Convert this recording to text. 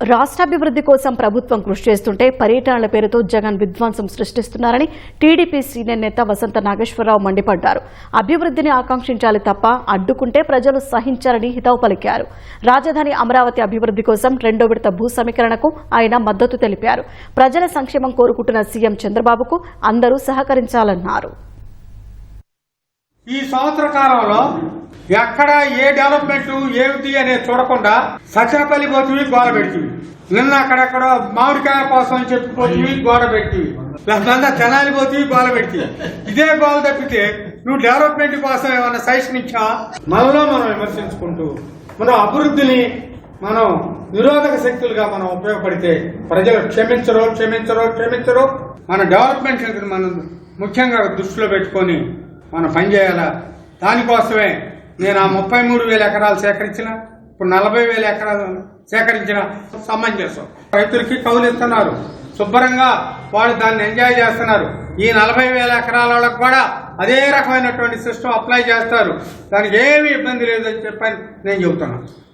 రాష్ట్రాభివృద్ధి కోసం ప్రభుత్వం కృషి చేస్తుంటే పర్యటనల పేరుతో జగన్ విధ్వంసం సృష్టిస్తున్నారని టీడీపీ సీనియర్ నేత వసంత నాగేశ్వరరావు మండిపడ్డారు. అభివృద్ధిని ఆకాంక్షించాలి తప్ప అడ్డుకుంటే ప్రజలు సహించారని హితవు పలికారు. రాజధాని అమరావతి అభివృద్ధి కోసం రెండో విడత భూ సమీకరణకు ఆయన మద్దతు తెలిపారు. ప్రజల సంక్షేమం కోరుకుంటున్న సీఎం చంద్రబాబుకు అందరూ సహకరించాలన్నారు. ఈ సంవత్సర కాలంలో ఎక్కడ ఏ డెవలప్మెంట్ ఏమిటి అనేది చూడకుండా సచాపల్లి పోతుంది గోడ పెడుతుంది నిన్న అక్కడెక్కడో మామిడికాయ కోసం అని చెప్పి పోతుంది గోడ పెడుతుంది దాని తెనాలి పోతుంది గోడ పెడుతుంది ఇదే గోడ తప్పితే నువ్వు డెవలప్మెంట్ కోసం ఏమైనా సజెషన్ ఇచ్చా మనలో మనం విమర్శించుకుంటూ మనం అభివృద్ధిని మనం నిరోధక శక్తులుగా మనం ఉపయోగపడితే ప్రజలు క్షమించరు క్షమించరు క్షమించరు. మన డెవలప్మెంట్ మనం ముఖ్యంగా దృష్టిలో పెట్టుకొని మనం పనిచేయాలా? దానికోసమే నేను ఆ ముప్పై మూడు వేల ఎకరాలు సేకరించిన ఇప్పుడు నలభై వేల ఎకరాలు సేకరించిన సమంజసం రైతులకి కౌలు ఇస్తున్నారు. శుభ్రంగా వాళ్ళు దాన్ని ఎంజాయ్ చేస్తున్నారు. ఈ నలభై వేల ఎకరాల వాళ్ళకు కూడా అదే రకమైనటువంటి సిస్టమ్ అప్లై చేస్తారు. దానికి ఏమీ ఇబ్బంది లేదని చెప్పని నేను చెబుతున్నాను.